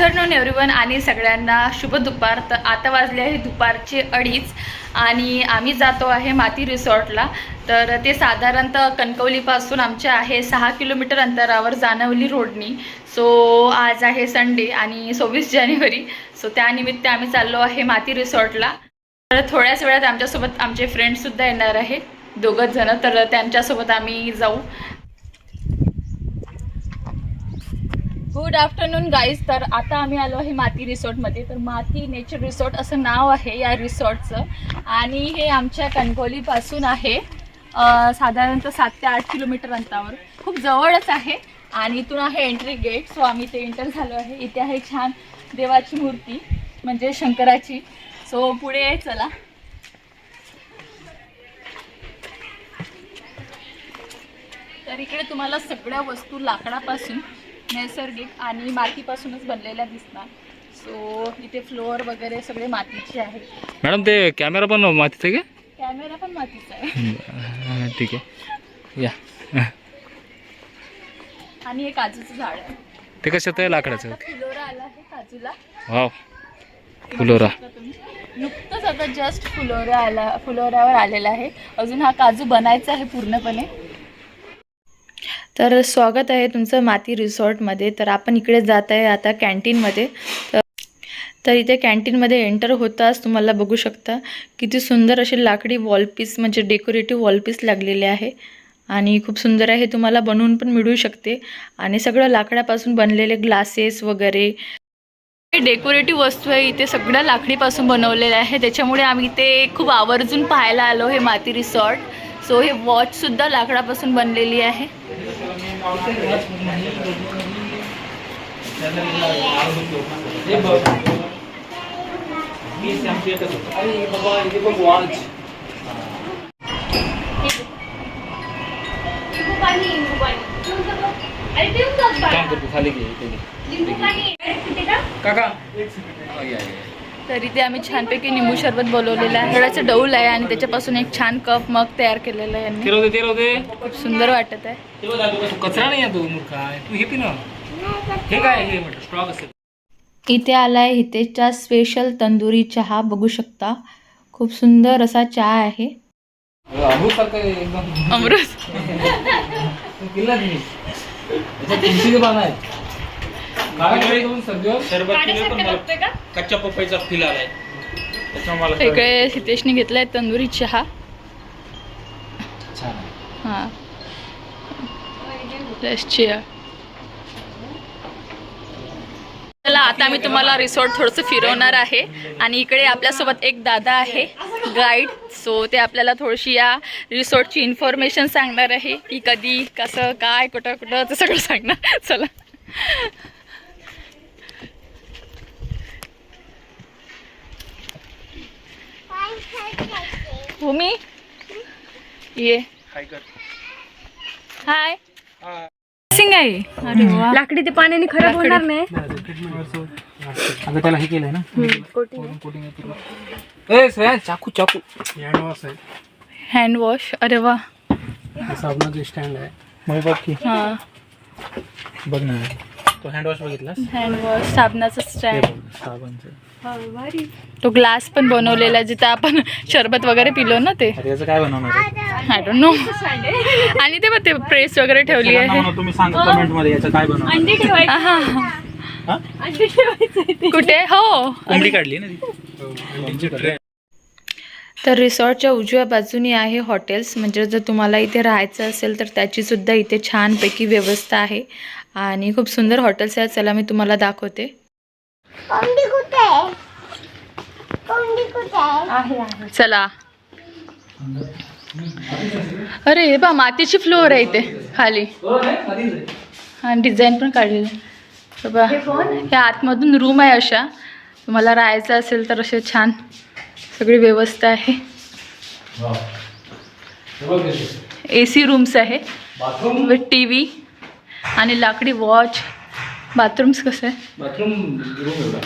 Afternoon everyone आणि सगळ्यांना शुभ दुपार. तर आता वाजले आहे दुपारचे अडीच आणि आम्ही जातो आहे माती रिसॉर्टला. तर ते साधारणतः कणकवलीपासून आमच्या आहे सहा किलोमीटर अंतरावर जाणवली रोडनी. सो आज आहे संडे आणि सव्वीस जानेवारी. सो त्यानिमित्त आम्ही चाललो आहे माती रिसॉर्टला. तर थोड्याच वेळात आमच्यासोबत आमचे फ्रेंड्ससुद्धा येणार आहे दोघंच जणं. तर त्यांच्यासोबत आम्ही जाऊ. गुड आफ्टरनून गाईज तर आता आम्ही आलो आहे माती रिसॉर्टमध्ये. तर माती नेचर रिसॉर्ट असं नाव आहे या रिसॉर्टचं. आणि हे आमच्या कणकोलीपासून आहे. साधारणतः सात ते आठ किलोमीटर अंतरावर. खूप जवळच आहे. आणि इथून आहे एंट्री गेट सो आम्ही ते एंटर झालो आहे. इथे आहे छान देवाची मूर्ती म्हणजे शंकराची. सो पुढे चला. तर इकडे तुम्हाला सगळ्या वस्तू लाकडापासून नैसर्गिक आणि मातीपासूनच बनलेल्या दिसणार सो इथे फ्लोअर वगैरे सगळे मातीचे आहेत. मॅडम ते कॅमेरा पण मातीचा आहे कॅमेरा पण मातीचा आहे. का ठीक आहे. या. आणि हे काजूचं झाड आहे. ते कशात आहे? लाकडाचं आता फुलोरा आला आहे काजूला. वाव. फुलोरा. तुम्ही. नुकतंच आता जस्ट फुलोरा आला फुलोऱ्यावर आलेला आहे. अजून हा काजू बनायचा आहे पूर्णपणे. तर स्वागत आहे तुमचं माती रिसॉर्टमध्ये. तर आपण इकडे जात आहे आता कॅन्टीनमध्ये. तर तर इथे कॅन्टीनमध्ये एंटर होताच तुम्हाला बघू शकता. किती सुंदर असे लाकडी वॉलपीस म्हणजे डेकोरेटिव्ह वॉलपीस लागलेले आहे. आणि खूप सुंदर आहे तुम्हाला बनवून पण मिळू शकते. आणि सगळं लाकडापासून बनलेले ग्लासेस वगैरे. डेकोरेटिव्ह वस्तू आहे इथे सगळ्या लाकडीपासून बनवलेल्या आहे. त्याच्यामुळे आम्ही ते खूप आवर्जून पाहायला आलो हे माती रिसॉर्ट. सो हे वॉचसुद्धा लाकडापासून बनलेली आहे. खाली काका. तर इथे आम्ही छानपैकी निंबू सरबत बोलवलेलं आहे. थोडाचं डौल आहे आणि त्याच्यापासून एक छान कप मग तयार केलेलं आहे खूप सुंदर वाटत आहे. तू कचरा नाही आहे तू हे हे काय हे स्ट्रॉक असेल इथे आलाय हितेचा स्पेशल तंदुरी चहा. बघू शकता. खूप सुंदर असा चहा आहे. अमृत कच्च्या पपईचा फील आलाय. इकडे हितेशने घेतलाय तंदुरी चहा. हा. चला आता मी तुम्हाला रिसॉर्ट थोडंसं फिरवणार आहे. आणि इकडे आपल्यासोबत एक दादा आहे गाईड सो ते आपल्याला थोडीशी या रिसॉर्टची इन्फॉर्मेशन सांगणार आहे की कधी कसं काय कुठं कुठं ते सगळं सांगणार. चला. भूमी? ये. हाय सिंग आहे. अरे वा. लाकडी ते पाण्याने खराब होणार नाही. आता त्याला हे केलंय ना? ए श्रेया चाकू चाकू. हँड वॉश अरे वा. साबणाचं स्टँड आहे. मग बघ की. हा. बघ ना. तो हँडवॉश बघितला हँड वॉश साबणाचं स्टँड साबणचं. तो ग्लास पण बनवलेला आहे जिथं आपण शरबत वगैरे पिलो ना ते. अरे याचं काय बनवणार आहे? आय डोंट नो आणि ते बघ ते प्रेस वगैरे ठेवली आहे. म्हणून तुम्ही सांगा कमेंटमध्ये याचं काय बनवणार अंडी ठेवायची. आहा. हा? अंडी ठेवायचं कुठे? हो. काढली ना तर रिसॉर्टच्या उजव्या बाजूनी आहे हॉटेल्स म्हणजे जर तुम्हाला इथे राहायचं असेल तर त्याची सुद्धा इथे छानपैकी व्यवस्था आहे. आणि खूप सुंदर हॉटेल्स आहेत चला मी तुम्हाला दाखवते. चला. अरे हे बा मातीची फ्लोअर आहे इथे खाली. हा डिझाईन पण काढलेलं आहे. हे बा ह्या आतमधून रूम आहे अशा. तुम्हाला राहायचं असेल तर असे छान सगळी व्यवस्था आहे. ए सी रूम्स आहे. विथ टी व्ही आणि लाकडी वॉच बाथरूम्स कसं आहे? बाथरूम रूम एवढा.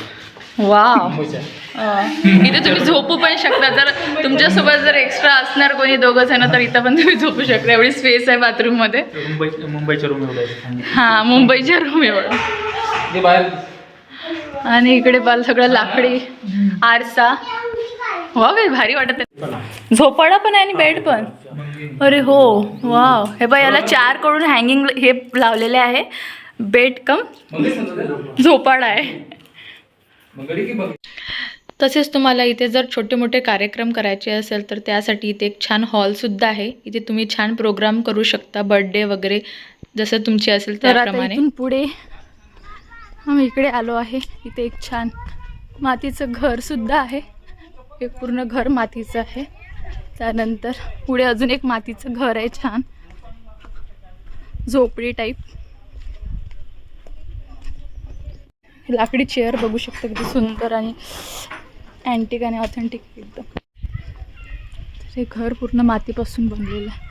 वाव. इथे तुम्ही झोपू पण शकता. जर तुमच्यासोबत जर एक्स्ट्रा असणार कोणी दोघं जण तर इथं पण तुम्ही झोपू शकता. एवढी स्पेस आहे बाथरूममध्ये. मुंबई मुंबईच्या रूम एवढं. हा मुंबईच्या रूम एवढं. आणि इकडे बाल सगळं लाकडी आरसा. वा बाई भारी वाटत आहे. झोपाळा पण आहे आणि बेड पण. अरे हो वाव. हे बघ याला चारकडून हँगिंग हे लावलेले आहे. बेड कम झोपाळा आहे. तसेच तुम्हाला इथे जर छोटे मोठे कार्यक्रम करायचे असेल तर त्यासाठी इथे एक छान हॉलसुद्धा आहे. इथे तुम्ही छान प्रोग्राम करू शकता बर्थडे वगैरे जसं तुमची असेल त्याप्रमाणे. पुढे आम्ही इकडे आलो आहे. इथे एक छान मातीचं घर सुद्धा आहे. हे पूर्ण घर मातीचं आहे. त्यानंतर पुढे अजून एक मातीचं घर आहे छान. झोपडी टाईप लाकडी चेअर बघू शकता किती सुंदर आणि अँटिक आणि ऑथेंटिक एकदम. हे घर पूर्ण मातीपासून बनलेलं आहे.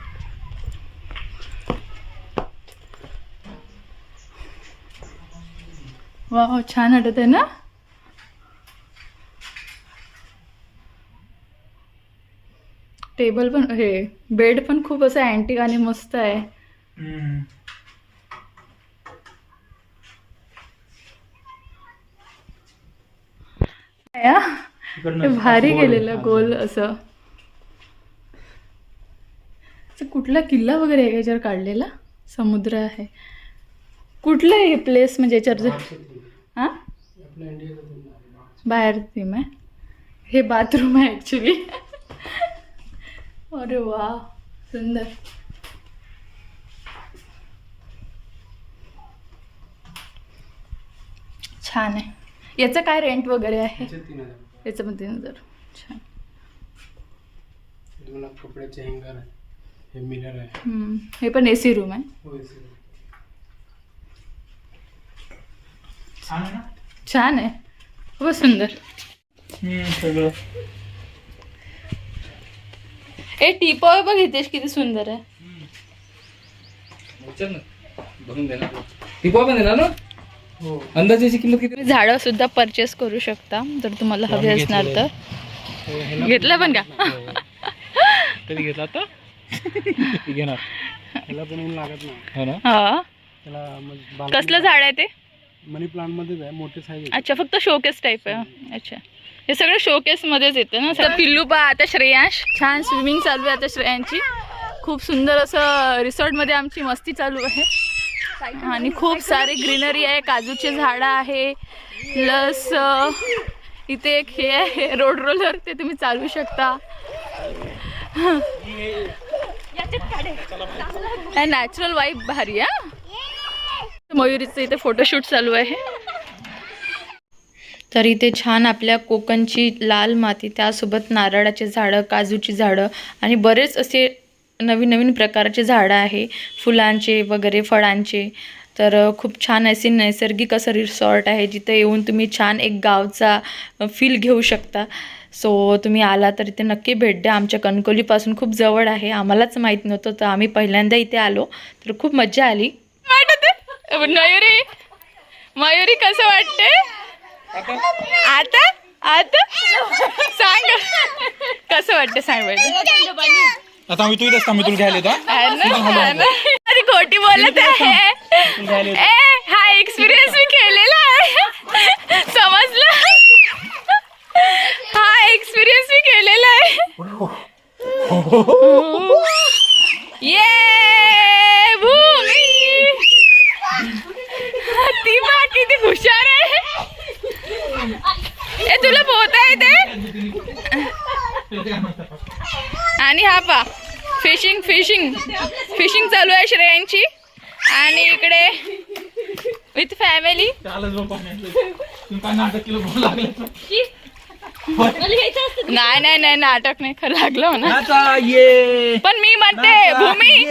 वा छान वाटत आहे ना? टेबल पण हे बेड पण खूप असं अँटिक आणि मस्त आहे. या? भारी गेलेलं गोल असं. कुठला किल्ला वगैरे आहे याच्यावर काढलेला? समुद्र आहे. कुठलं आहे हे प्लेस म्हणजे याच्यावर हां? बाहेर थीम आहे हे बाथरूम आहे ॲक्च्युली अरे वा सुंदर. छान आहे. याचं काय रेंट वगैरे आहे? याचं पण तीन हजार. छान. तुम्हाला कपड्याचे हँगर आहे. हे मिरर आहे. हम्म. हे पण ए सी रूम आहे. सर छान आहे ना? छान आहे. खूप सुंदर. हम्म, सगळं. ए टीपॉय बघ इथेच किती सुंदर आहे. विचार ना. टिपा पण देणार ना? हो. अंदाजाची किंमत किती? तुम्ही झाडं सुद्धा परचेस करू शकता जर तुम्हाला हवे असणार तर. घेतलं पण का? कधी घेतला आता? घेणार. त्याला पण ऊन लागत नाही. हो ना? हा. त्याला balcony- कसलं झाड आहे ते? मनी प्लांट मध्येच आहे मोठे साईज अच्छा फक्त शोकेस टाईप आहे. अच्छा. हे सगळं शोकेस मध्येच येतं ना तर पिल्लू पा आता श्रेयांश. छान स्विमिंग चालू आहे आता श्रेयांची. खूप सुंदर असं रिसॉर्टमध्ये आमची मस्ती चालू आहे. आणि खूप सारे ग्रीनरी आहे काजूचे झाडं आहे प्लस इथे एक हे आहे रोड रोलर ते तुम्ही चालू शकता. नॅचरल वाईब भारी हा. मयुरीचं इथे फोटोशूट चालू आहे. तर इथे छान आपल्या कोकणची लाल माती त्यासोबत नारळाचे झाडं काजूची झाडं आणि बरेच असे नवीन नवीन प्रकारचे झाडं आहे. फुलांचे वगैरे फळांचे. तर खूप छान असे नैसर्गिक असं रिसॉर्ट आहे जिथे येऊन तुम्ही छान एक गावचा फील घेऊ शकता. सो तुम्ही आला तर इथे नक्की भेट द्या. आमच्या कणकोलीपासून खूप जवळ आहे. आम्हालाच माहीत नव्हतं तर आम्ही पहिल्यांदा इथे आलो. तर खूप मजा आली. वाटत मयुरी मयुरी कसं वाटते आता? आता? सांग. कसं वाटतं सांग आता मी तू इथंच थांब, मी तुला घ्यायला येतो हा? है? है? अरे खोटी बोलत आहे. ए हा एक्सपिरियन्स मी केलेला आहे. समजलं? हा एक्सपिरियन्स मी केलेला आहे. ये भूमी ती बा किती हुशार आहे ए तुला पोहता येते आणि हा पा. फिशिंग फिशिंग फिशिंग चालू आहे श्रेयांची. आणि इकडे विथ फॅमिली नाही नाही नाही नाटक नाही खरं लागलं ये. पण मी म्हणते भूमी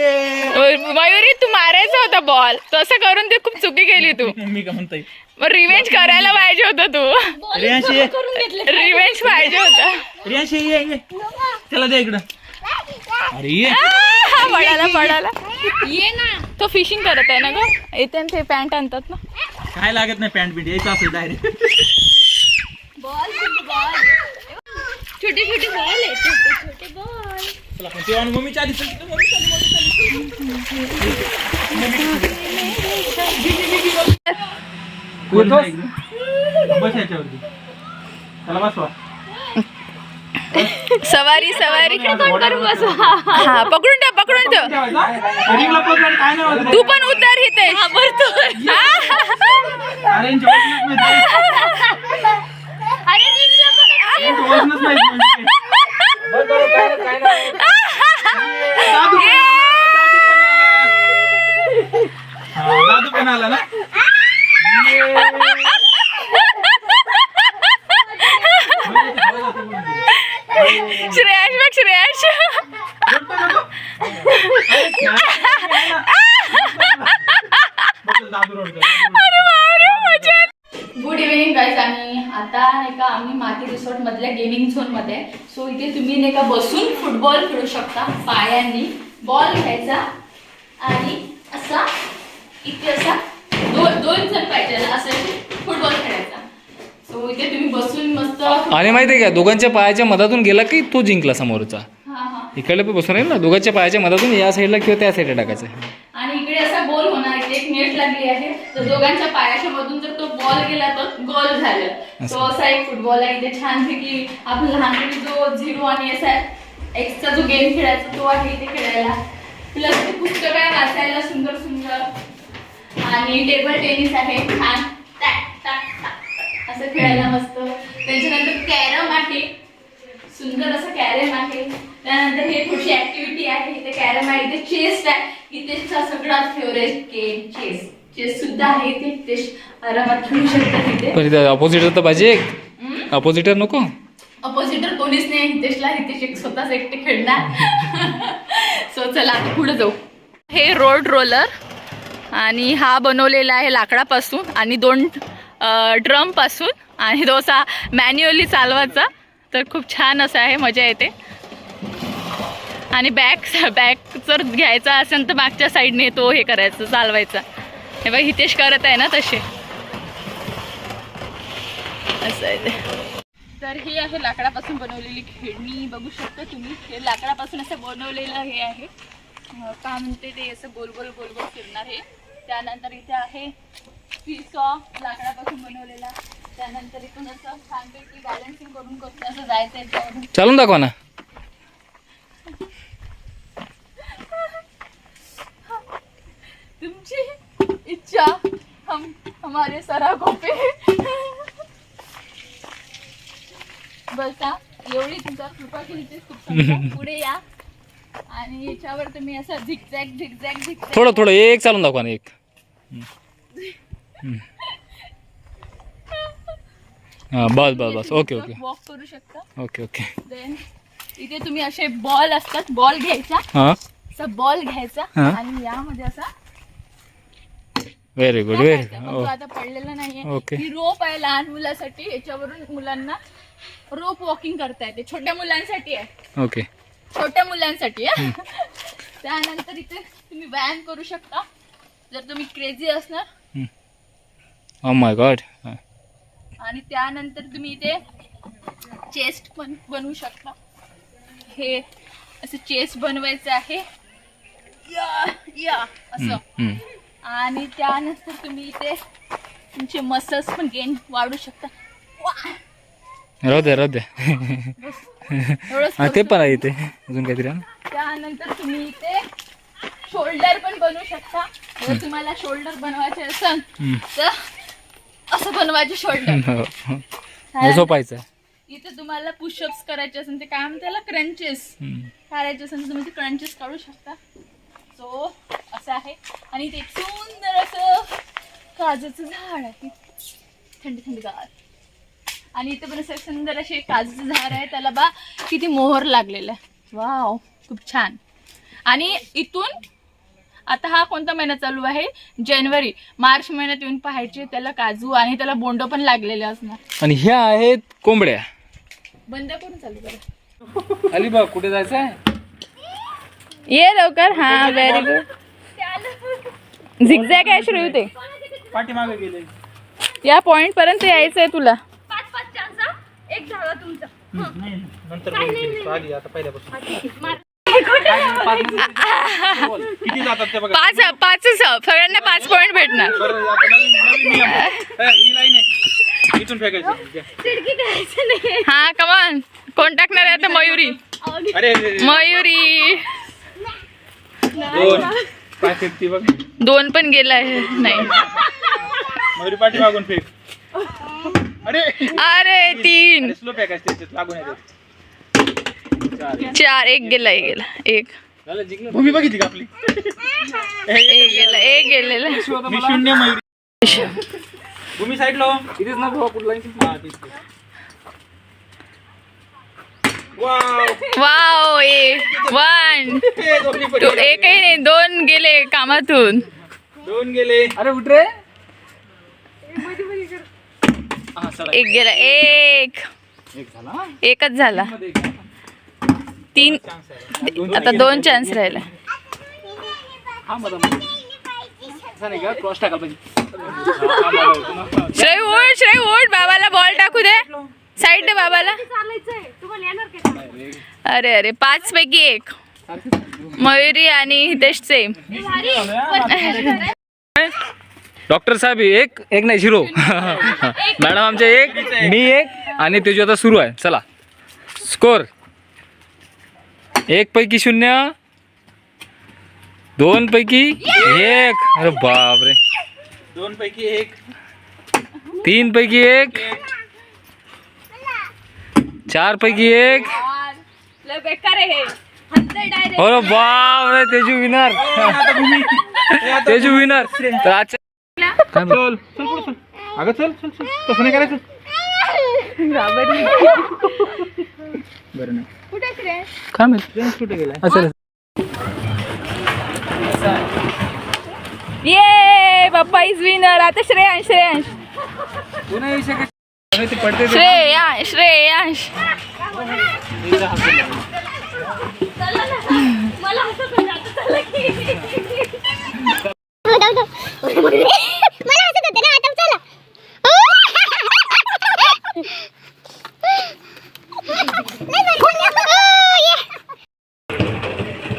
मयुरी तू मारायचा होता बॉल तसं करून ते खूप चुकी केली तू. मी का म्हणताय? मग रिवेंज करायला पाहिजे होतं तू. रिवेंज पाहिजे होता. त्याला द्या इकडं. अरे ये. हा पडाला पडाला ये ना. तो फिशिंग करत आहे ना ग? इथे ते पॅन्ट आणतात ना. काय लागत नाही पॅन्ट बिंट? यायचं असेल डायरेक्ट छोटे छोटे बॉल आहे. छोटे छोटे बॉल चला पण चल मम्मी? बस याच्यावरती. त्याला बसवा. सवारी सवारी. हा हा पकडून ठेव पकडून ठेव. तू पण उतर इथे. म्हणजे. हा, दादू पण आला ना श्रेयांश बघ श्रेयांश दादू रडतो गुड इव्हिनिंग गाईज आणि आता नाही का आम्ही माती रिसॉर्ट मधल्या गेमिंग झोनमध्ये आहे. सो इथे तुम्ही का बसून फुटबॉल खेळू शकता. पायांनी बॉल घ्यायचा आणि असा इथे असा दोन दोन जण पाहिजे असं फुटबॉल खेळायचा. सो इथे तुम्ही बसून मस्त आणि माहिती आहे का दोघांच्या पायाच्या मधातून गेला की तो जिंकला समोरचा. हा हा. इकडे पण बसून राहील ना दोघांच्या पायाच्या मधातून या साईडला किंवा त्या साईडला टाकायचं. आणि इकडे असा गोल होणार इथे एक नेट लागली आहे. तर दोघांच्या पायाच्या मधून बॉल गेला तर गोल झालं. तो असा एक फुटबॉल आहे इथे छानपैकी आपण लहानपणी जो झिरो आणि असा एक्सचा जो गेम खेळायचा तो आहे इथे खेळायला. प्लस ते पुस्तक आहे वाचायला सुंदर सुंदर. आणि टेबल टेनिस आहे छान. टॅक टॅक टॅक असं खेळायला मस्त. त्याच्यानंतर कॅरम आहे. सुंदर असं कॅरम आहे. त्यानंतर हे थोडीशी ऍक्टिव्हिटी आहे. इथे कॅरम आहे इथे चेस आहे. इथेचा सगळ्यात फेवरेट गेम चेस चेस सुद्धा आहे इथे चेस आरामात खेळू शकतात इथे. पण इथं अपोजिटर तर पाहिजे एक. अपोजिटर नको. अपोजिटर कोणीच नाही हितेशला. हितेश एक स्वतःच एकटे खेळणार. सो चला आता पुढे जाऊ. हे रोड रोलर आणि हा बनवलेला आहे लाकडापासून आणि दोन ड्रमपासून आणि तो असा मॅन्युअली चालवायचा. तर खूप छान असं आहे मजा येते. आणि बॅक बॅक जर घ्यायचा असेल तर मागच्या साईडने तो हे करायचं चालवायचा. हे बघ हितेश करत आहे ना तसे. असं आहे ते. तर ही आहे लाकडापासून बनवलेली खेळणी. बघू शकता तुम्ही हे लाकडापासून असं बनवलेलं हे आहे. का म्हणते ते असं गोल गोल गोल गोल फिरणार हे. त्यानंतर इथे आहे सीसॉ लाकडापासून बनवलेला. त्यानंतर इथून असं छानपैकी बॅलन्सिंग करून करून असं जायचं याच्यावरून चालून दाखवा ना. तुमची इच्छा हम हमारे सरागों पे। बसा एवढी तुमचा कृपा केली खूप. पुढे या. आणि याच्यावर तुम्ही असं झिकझॅक झिकझॅक झिकझॅक थोडं थोडं एक चालून दाखवा ना एक. हां बस बस बस. Okay okay. वॉक करू शकता. Okay okay. देन इथे तुम्ही असे बॉल असतात बॉल घ्यायचा. असा बॉल घ्यायचा. आणि यामध्ये असा व्हेरी गुड व्हेरी आता पडलेला नाहीये. ही रोप आहे लहान मुलासाठी. याच्यावरून मुलांना रोप वॉकिंग करता येते. छोट्या मुलांसाठी आहे. ओके छोट्या मुलांसाठी आहे. त्यानंतर इथे तुम्ही व्यायाम करू शकता. जर तुम्ही क्रेझी असणार. माय गॉड आणि त्यानंतर तुम्ही इथे चेस्ट पण बनवू शकता. हे असं चेस्ट बनवायचं आहे. या या असं. आणि त्यानंतर तुम्ही इथे तुमचे मसल्स पण गेन वाढू शकता! राहू द्या राहू ते पण आहे इथे अजून काहीतरी. त्यानंतर तुम्ही इथे शोल्डर पण बनवू शकता जर तुम्हाला शोल्डर बनवायचे असेल. तर असं बनवायचे शोल्डर हो, हो. झोपायचं इथे तुम्हाला पुशअप्स करायचे असेल ते काय म्हणते त्याला क्रंचेस. करायचे असेल तर तुम्ही ते क्रंचेस काढू शकता सो असं आहे. आणि एक सुंदर असं काजूचं झाड आहे. थंडी थंडी गार. आणि इथे पण असं सुंदर असे काजूचं झाड आहे. त्याला बा किती मोहर लागलेला आहे. वाव खूप छान. आणि इथून आता हा कोणता महिना चालू आहे? जानेवारी. मार्च महिन्यात येऊन पाहायचे. त्याला काजू आणि त्याला बोंड पण लागलेले असणार. आणि ह्या आहेत कोंबड्या. बंद करून चालू करा. अलिबाग कुठे जायचं आहे ये लवकर. हा व्हेरी गुड झिगझॅग आहे श्रेयू ते पाठीमागे गेले. या पॉइंट पर्यंत यायचं आहे तुला. पाच पाच चारचा एक झाला तुमचा. नाही नंतर बोलू. आधी आता पहिल्यापासून. किती जातात ते बघा. पाच पाचच सगळ्यांना पाच पॉइंट भेटणार. बरं आता नवीन नवीन नियम. हा, ही लाईन आहे. इथून फेकायचं. द्या. हा कमान कोण टाकणार आहे आता? मयुरी. अरे अरे, अरे. मयुरी. दोन. बघ. दोन पण गेला आहे. नाही. मयुरी पाठी मागून फेक. अरे. अरे तीन. स्लो लागून येते चार. एक गेला एक गेला एक. भूमी बघितली का आपली? एक गेला एक गेलेला. मी शून्य मयुरी. भूमी इथेच ना कुठला. वाव वाव एक वन टू एकही नाही दोन गेले कामातून. दोन गेले. अरे उठ रे. एक गेला एक. एक झाला एकच झाला. तीन. आता दोन चान्स राहिला. श्रेय उठ श्रेय उठ. बाबाला बॉल टाकू दे. साईड दे बाबाला. अरे अरे पाच पैकी एक. मयुरी आणि हितेश सेम डॉक्टर साहेब एक एक नाही झिरो. मॅडम आमचे एक मी एक आणि त्याची आता सुरू आहे. चला. स्कोर. एक पैकी शून्य. दोन पैकी एक. अरे बापरे. दोन पैकी एक. तीन पैकी एक. चार पैकी एक. अरे बापरे तेजू विनर. तेजू विनर. तर काय? चल चल पुढे चल. अगं चल चल चल. तसं नाही करायचं. बरं नाही. काय माहीत? फ्रेंड्स कुठे गेलाय. असं ये बाप्पा इज विनर आता श्रेयांश श्रेयांश. पुन्हा येऊ शकत. श्रेयांश श्रेयांश मला हसत होते ना आता चला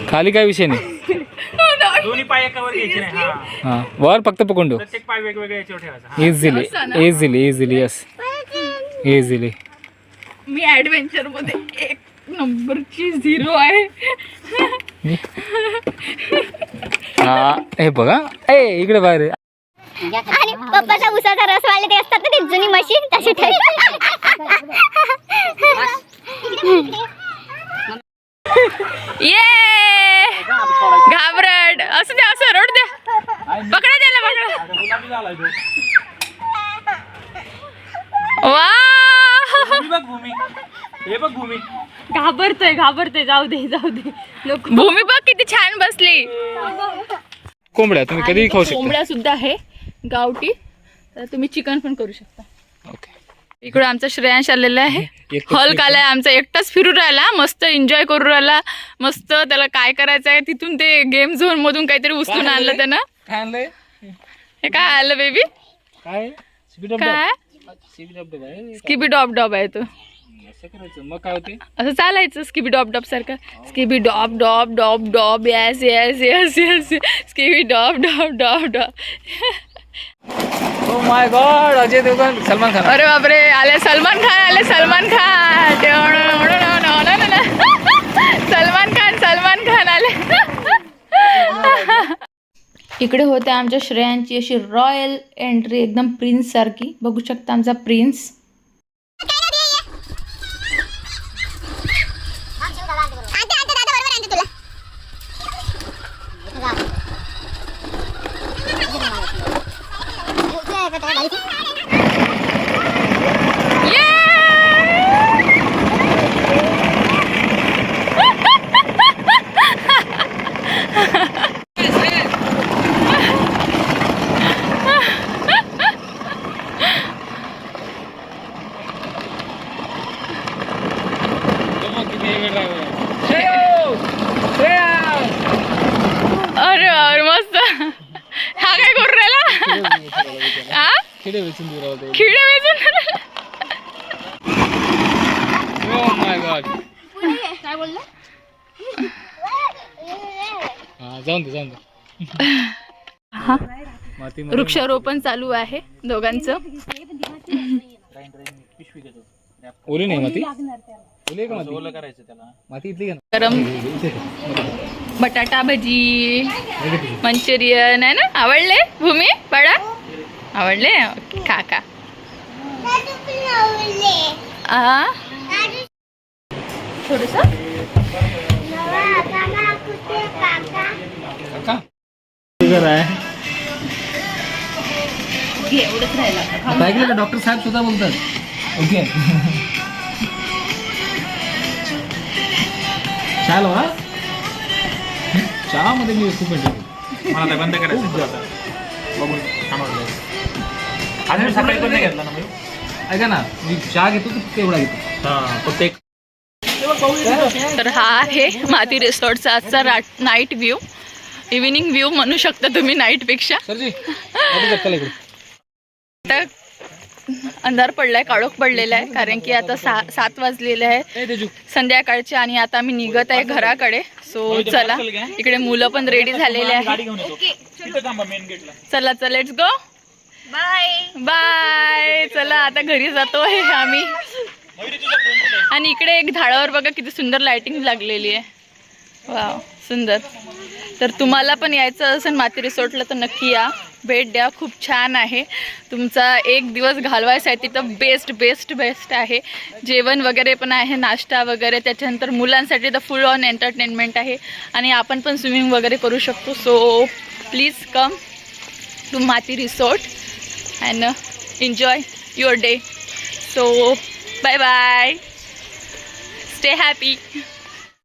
खाली काय विषय नाही? दोन्ही पाय एकावर घ्यायचे नाही. हा. हा. वर फक्त पकडून ठेव. प्रत्येक पाय वेगवेगळ्या याच्यावर ठेवायचा. हा. Easily easily easily yes easily मी ऍडव्हेंचरमध्ये एक नंबरची झिरो आहे. हा हे बघा. ए इकडे बाहेर. आणि पप्पाचा उसाचा रस वाले ते असतात ना ते जुनी मशीन तशी ये घाबरट असं द्या असं रोड द्या पकडा त्याला पकडा आता गुलाबी झालाय तो. वा भूमी बघ भूमी हे बघ भूमी घाबरतोय जाऊ दे जाऊ दे. भूमी बघ किती छान बसली. कोंबड्या तुम्ही कधीही खाऊ शकता. कोंबड्या सुद्धा आहे गावठी. तर तुम्ही चिकन पण करू शकता. ओके. इकडे आमचा श्रेयांश आलेला आहे. एकटाच हॉल आलाय आमचा एकटाच फिरू राहिला. मस्त एन्जॉय करू राहिला. मस्त त्याला काय करायचं आहे तिथून ते गेम झोन मधून काहीतरी उचलून आणलं त्यानं. काय आणलंय? हे काय आलं बेबी काय? काय? स्पीड स्किबी डॉप डॉप आहे तो. असं करायचं. मग काय होते? असं चालायचं स्किबी डॉप डॉप सारखं. Skibidi dop dop dop dop. Yes yes yes yes skibidi dop dop dop dop. Oh my god Ajay Devgn Salman Khan. अरे बापरे आले सलमान खान आले सलमान खान. सलमान खान सलमान खान आले. इकडे होते आमच्या श्रेयांची अशी रॉयल एंट्री एकदम प्रिन्स सारखी. बघू शकता आमचा प्रिन्स अरे अरे मस्त हा काय करू राहिला हा किती वेचून दूर होते खिडे वेचून राहिला. ओ माय गॉड काय बोलला? हा जाऊन दे जाऊन दे. हा. वृक्षारोपण चालू आहे दोघांचं. ओली नाही माती? ओली का माती? ओलं करायचं त्याला. माती इथली गरम बटाटा भजी मंचुरियन आहे ना? आवडले भूमी बडा आवडले? खा खा. आ? थोडस. एवढंच राहिलं ऐकलं का डॉक्टर साहेब सुद्धा बोलतात. ओके. चाल हा चहामध्ये मी खूप मला बंद करायचं बघून छान वाटलं आज मी सकाळी पण नाही घेतला ना मी ऐका ना मी चहा घेतो तेवढा घेतो? हा फक्त एक तर हा आहे माती रिसॉर्टचा आजचा राट नाईट व्ह्यू इव्हिनिंग व्ह्यू म्हणू शकता तुम्ही नाईटपेक्षा आता आता अंधार पडलाय काळोख पडलेला आहे कारण की आता सा सात वाजलेले आहे. संध्याकाळचे आणि आता आम्ही निघत आहे घराकडे. सो चला. इकडे मुलं पण रेडी झालेले आहे चला चला लेट्स गो बाय बाय चला आता घरी जातो आहे आम्ही. आणि इकडे एक झाडावर बघा किती सुंदर लाइटिंग लागलेली आहे. वाव सुंदर. तर तुम्हाला पण यायचं असेल माती रिसॉर्टला तर नक्की या. भेट द्या खूप छान आहे. तुमचा एक दिवस घालवायचा तर तिथं बेस्ट बेस्ट बेस्ट आहे. जेवण वगैरे पण आहे नाश्ता वगैरे त्याच्यानंतर मुलांसाठी तर फुल ऑन एंटरटेनमेंट आहे. आणि आपण पण स्विमिंग वगैरे करू शकतो. So please come to Mati resort and enjoy your day so Bye bye. Stay happy.